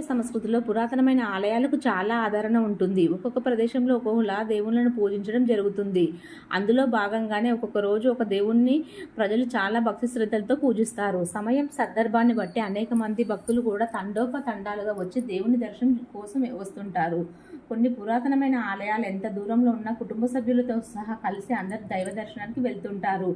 సంస్కృతిలో పురాతనమైన ఆలయాలకు చాలా ఆదరణ ఉంటుంది. ఒక్కొక్క ప్రదేశంలో ఒక్కొక్కలా దేవుళ్ళను పూజించడం జరుగుతుంది. అందులో భాగంగానే ఒక్కొక్క రోజు ఒక దేవుణ్ణి ప్రజలు చాలా భక్తి శ్రద్ధలతో పూజిస్తారు. సమయం సందర్భాన్ని బట్టి అనేక మంది భక్తులు కూడా తండోపతండాలుగా వచ్చి దేవుని దర్శనం కోసం వస్తుంటారు. కొన్ని పురాతనమైన ఆలయాలు ఎంత దూరంలో ఉన్నా కుటుంబ సభ్యులతో సహా కలిసి అందరు దైవ దర్శనానికి వెళ్తుంటారు.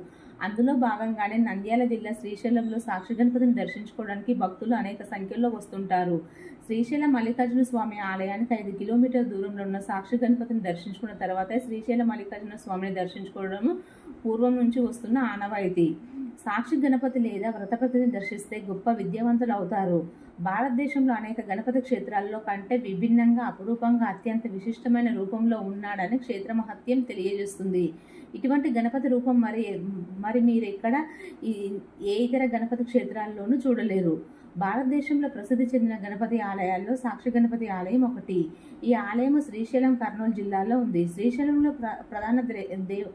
అందులో భాగంగానే నంద్యాల జిల్లా శ్రీశైలంలో సాక్షి గణపతిని దర్శించుకోవడానికి భక్తులు అనేక సంఖ్యలో వస్తుంటారు. శ్రీశైలం మల్లికార్జున స్వామి ఆలయానికి ఐదు కిలోమీటర్ల దూరంలో ఉన్న సాక్షి గణపతిని దర్శించుకున్న తర్వాతే శ్రీశైలం మల్లికార్జున స్వామిని దర్శించుకోవడం పూర్వం నుంచి వస్తున్న ఆనవాయితీ. సాక్షి గణపతి లేదా వ్రతపతిని దర్శిస్తే గొప్ప విద్యావంతులు అవుతారు. భారతదేశంలో అనేక గణపతి క్షేత్రాల్లో కంటే విభిన్నంగా అపురూపంగా అత్యంత విశిష్టమైన రూపంలో ఉన్నాడని క్షేత్ర మహత్యం తెలియజేస్తుంది. ఇటువంటి గణపతి రూపం మరి మరి మీరు ఎక్కడ ఈ ఏ ఇతర గణపతి క్షేత్రాల్లోనూ చూడలేరు. భారతదేశంలో ప్రసిద్ధి చెందిన గణపతి ఆలయాల్లో సాక్షి గణపతి ఆలయం ఒకటి. ఈ ఆలయం శ్రీశైలం కర్నూలు జిల్లాలో ఉంది. శ్రీశైలంలో ప్ర ప్రధాన దేవ్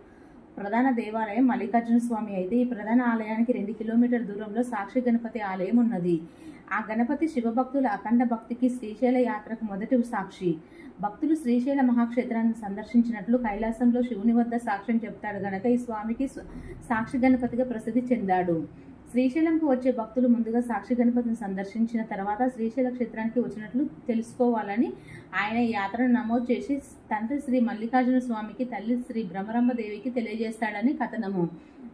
ప్రధాన దేవాలయం మల్లికార్జున స్వామి అయితే ఈ ప్రధాన ఆలయానికి రెండు కిలోమీటర్ దూరంలో సాక్షి గణపతి ఆలయం ఉన్నది. ఆ గణపతి శివభక్తుల అఖండ భక్తికి శ్రీశైల యాత్రకు మొదటి సాక్షి. భక్తులు శ్రీశైల మహాక్షేత్రాన్ని సందర్శించినట్లు కైలాసంలో శివుని వద్ద సాక్ష్యం చెప్తాడు గనక ఈ స్వామికి సాక్షి గణపతిగా ప్రసిద్ధి చెందాడు. శ్రీశైలంకు వచ్చే భక్తులు ముందుగా సాక్షి గణపతిని సందర్శించిన తర్వాత శ్రీశైల క్షేత్రానికి వచ్చినట్లు తెలుసుకోవాలని ఆయన యాత్రను నమోదు చేసి తండ్రి శ్రీ మల్లికార్జున స్వామికి తల్లి శ్రీ భ్రమరమ్మదేవికి తెలియజేస్తాడని కథనము.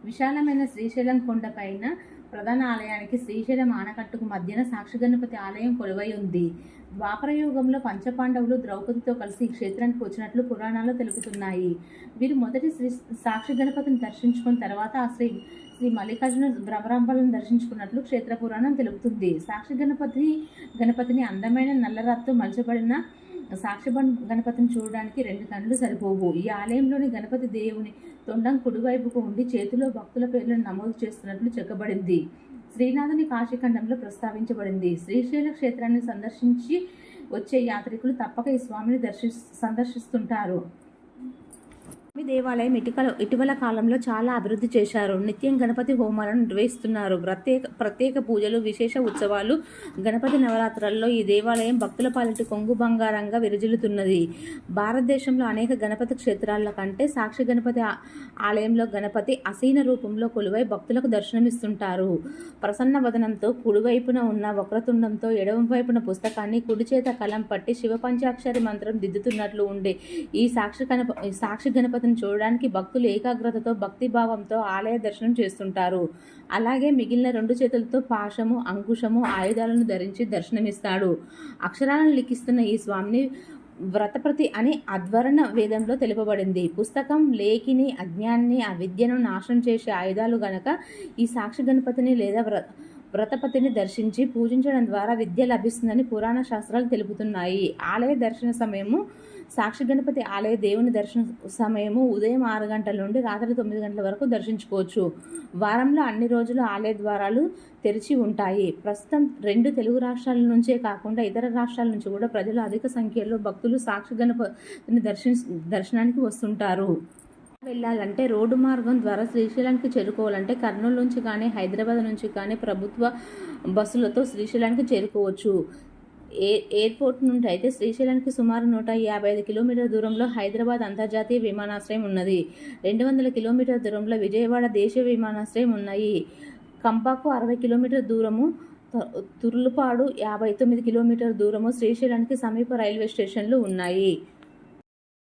విశాలమైన శ్రీశైలం కొండపైన ప్రధాన ఆలయానికి శ్రీశైలం ఆనకట్టుకు మధ్యన సాక్షి గణపతి ఆలయం కొలువై ఉంది. ద్వాపరయుగంలో పంచపాండవులు ద్రౌపదితో కలిసి ఈ క్షేత్రానికి వచ్చినట్లు పురాణాలు తెలుపుతున్నాయి. వీరు మొదటి శ్రీ సాక్షి గణపతిని దర్శించుకున్న తర్వాత ఆ శ్రీ శ్రీ మల్లికార్జున భ్రమరాంబలను దర్శించుకున్నట్లు క్షేత్ర పురాణం తెలుపుతుంది. సాక్షి గణపతి గణపతిని అందమైన నల్లరాత్తో మలచబడిన సాక్షి గణపతిని చూడడానికి రెండు కళ్ళు సరిపోవు. ఈ ఆలయంలోని గణపతి దేవుని తొండం కుడివైపుకు ఉండి చేతిలో భక్తుల పేర్లను నమోదు చేస్తున్నట్లు చెక్కబడింది. శ్రీనాథుని కాశీఖండంలో ప్రస్తావించబడింది. శ్రీశైల క్షేత్రాన్ని సందర్శించి వచ్చే యాత్రికులు తప్పక ఈ స్వామిని దర్శి సందర్శిస్తుంటారు. స్వామి దేవాలయం ఇటుకల ఇటీవల కాలంలో చాలా అభివృద్ధి చేశారు. నిత్యం గణపతి హోమాలను నిర్వహిస్తున్నారు. ప్రత్యేక ప్రత్యేక పూజలు విశేష ఉత్సవాలు. గణపతి నవరాత్రుల్లో ఈ దేవాలయం భక్తుల పాలిటి కొంగు బంగారంగా విరజిల్లుతున్నది. భారతదేశంలో అనేక గణపతి క్షేత్రాల కంటే సాక్షి గణపతి ఆలయంలో గణపతి అసీన రూపంలో కొలువై భక్తులకు దర్శనమిస్తుంటారు. ప్రసన్న వదనంతో కుడివైపున ఉన్న వక్రతుండంతో ఎడమ వైపున పుస్తకాన్ని కుడిచేత కలం పట్టి శివ పంచాక్షరి మంత్రం దిద్దుతున్నట్లు ఉండే ఈ సాక్షి గణప సాక్షి గణపతి గణపతిని చూడడానికి భక్తులు ఏకాగ్రతతో భక్తిభావంతో ఆలయ దర్శనం చేస్తుంటారు. అలాగే మిగిలిన రెండు చేతులతో పాశము అంకుశము ఆయుధాలను ధరించి దర్శనమిస్తాడు. అక్షరాలను లిఖిస్తున్న ఈ స్వామిని వ్రతప్రతి అని అధ్వరణ వేదంలో తెలుపబడింది. పుస్తకం లేఖిని అజ్ఞాన్ని ఆ విద్యను నాశనం చేసే ఆయుధాలు గనక ఈ సాక్షి గణపతిని లేదా వ్ర వ్రతపతిని దర్శించి పూజించడం ద్వారా విద్య లభిస్తుందని పురాణ శాస్త్రాలు తెలుపుతున్నాయి. ఆలయ దర్శన సమయము సాక్షి గణపతి ఆలయ దేవుని దర్శన సమయము ఉదయం ఆరు గంటల నుండి రాత్రి తొమ్మిది గంటల వరకు దర్శించుకోవచ్చు. వారంలో అన్ని రోజులు ఆలయ ద్వారాలు తెరిచి ఉంటాయి. ప్రస్తుతం రెండు తెలుగు రాష్ట్రాల నుంచే కాకుండా ఇతర రాష్ట్రాల నుంచి కూడా ప్రజలు అధిక సంఖ్యలో భక్తులు సాక్షి గణపతిని దర్శి దర్శనానికి వస్తుంటారు. వెళ్ళాలంటే రోడ్డు మార్గం ద్వారా శ్రీశైలానికి చేరుకోవాలంటే కర్నూలు నుంచి కానీ హైదరాబాద్ నుంచి కానీ ప్రభుత్వ బస్సులతో శ్రీశైలానికి చేరుకోవచ్చు. ఏ ఎయిర్పోర్ట్ నుండి అయితే శ్రీశైలానికి సుమారు నూట యాభై ఐదు కిలోమీటర్ల దూరంలో హైదరాబాద్ అంతర్జాతీయ విమానాశ్రయం ఉన్నది. రెండు వందల కిలోమీటర్ల దూరంలో విజయవాడ దేశీయ విమానాశ్రయం ఉన్నాయి. కంపాకు అరవై కిలోమీటర్ దూరము తుర్లుపాడు యాభై తొమ్మిది కిలోమీటర్ దూరము శ్రీశైలానికి సమీప రైల్వే స్టేషన్లు ఉన్నాయి.